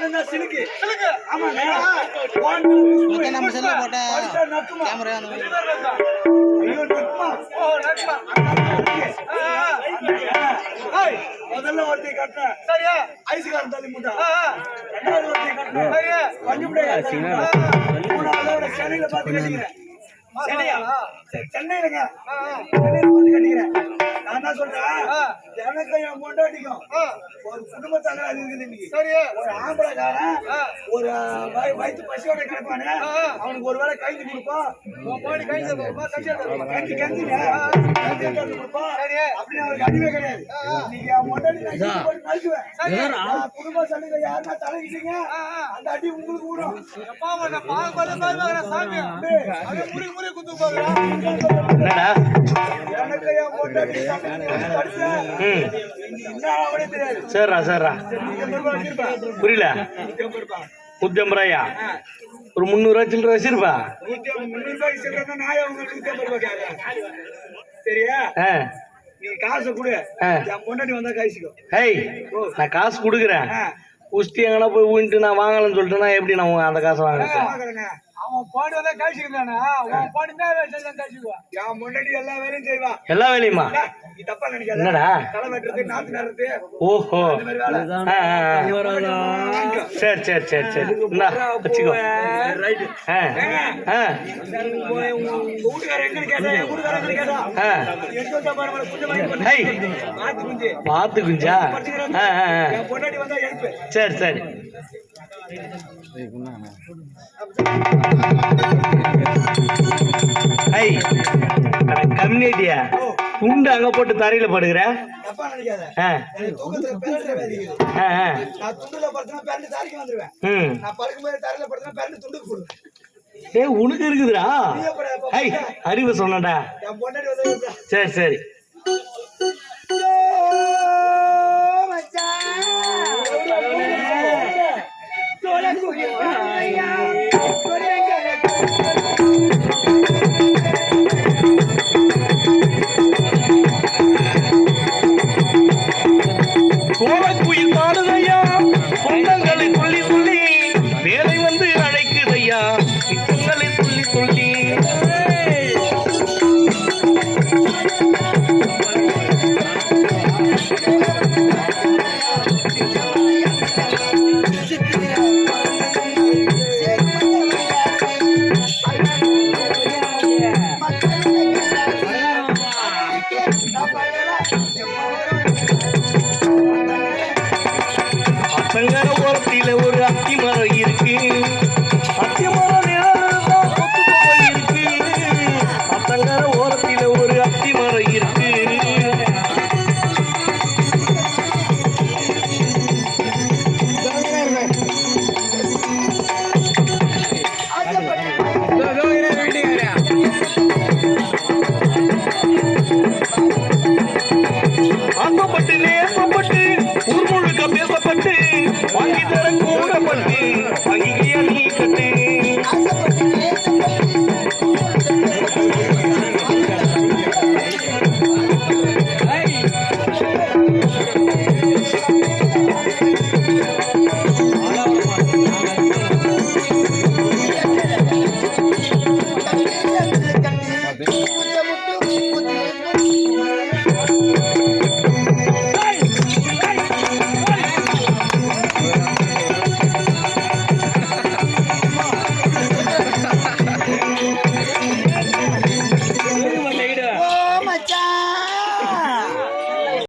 அண்ணன் தான் சிலுக்கு. ஆமாங்க ஓகே, நம்ம செல்ல போட்டா கேமரா அந்த மாதிரி ஐயோ நக்குமா ஓ. ஏய், முதல்ல ஒருத்தி கட்டினேன் சரியா? ஐஸ்காரம் தள்ளி முட்டா. ரெண்டாவது ஒருத்தி கட்டினேன் சரியா பஞ்சு மூணாவது சென்னையில பார்த்து கட்டிக்கிறேன். சென்னையா? சென்னையிலங்க. சென்னையில பார்த்து கட்டிக்கிறேன். என்ன சொல்றேன் ஆ. எனக்கு என் பொண்டாட்டிக்கும் ஒரு குடும்ப தகராறு இருக்குது இன்னைக்கு. ஒரு ஆம்பளைக்காரன். ஒரு வய- வயித்து பசியோட கிடப்பானு. அவனுக்கு ஒரு வேளை கைது கொடுப்போம். உன் பாடி கை தருமா கட்சி தருமா கஞ்சி கஞ்சிங்க கஞ்சி எடுத்து கொடுப்போம். சரி. அப்படின்னு அவருக்கு அடிவே கிடையாது. நீங்க என் பொண்டாட்டி போட்டு நான் குடும்ப சண்டையில யாருன்னா தலையிட்டீங்க. அந்த அடி உங்களுக்கு விடும் எப்பா உன்னை பார்க்க சாமி. முறி முறி குத்து போகிறா என்னடா? எனக்கு என் பொண்டாட்டி தெரியாது சரிடா சரிடா புரியல? நூத்தி ஐம்பது ரூபாய்? ஒரு முந்நூறுவா சில்லற வச்சிருப்பா? நான் சரியா காசை கொடு. பொண்டாட்டி வந்தா காய்ச்சிக்கோ ஹேய் நான் காசு கொடுக்குறேன். குஸ்தி எங்கன்னா போய் ஊன்ட்டு நான் வாங்கலன்னு சொல்லிட்டேன்னா எப்படி நான் அந்த காசை வாங்குறது? எல்லா வேலையும் செய்வா எல்லா வேலையுமா? ஏய், நீ தப்பா நினைக்காத. என்னடா? ஓஹோ. சரி சரி சரி சரி. வச்சுக்கோ. மாத்தி குஞ்சு. சரி சரி. கம்யூனிட்டியா? அங்க போட்டு தரையில படுகிற தப்பா நினைக்காத. ஆ. எனக்கு தூக்கத்துல பேரண்ட வேதி இருக்குது. ஆ Listening.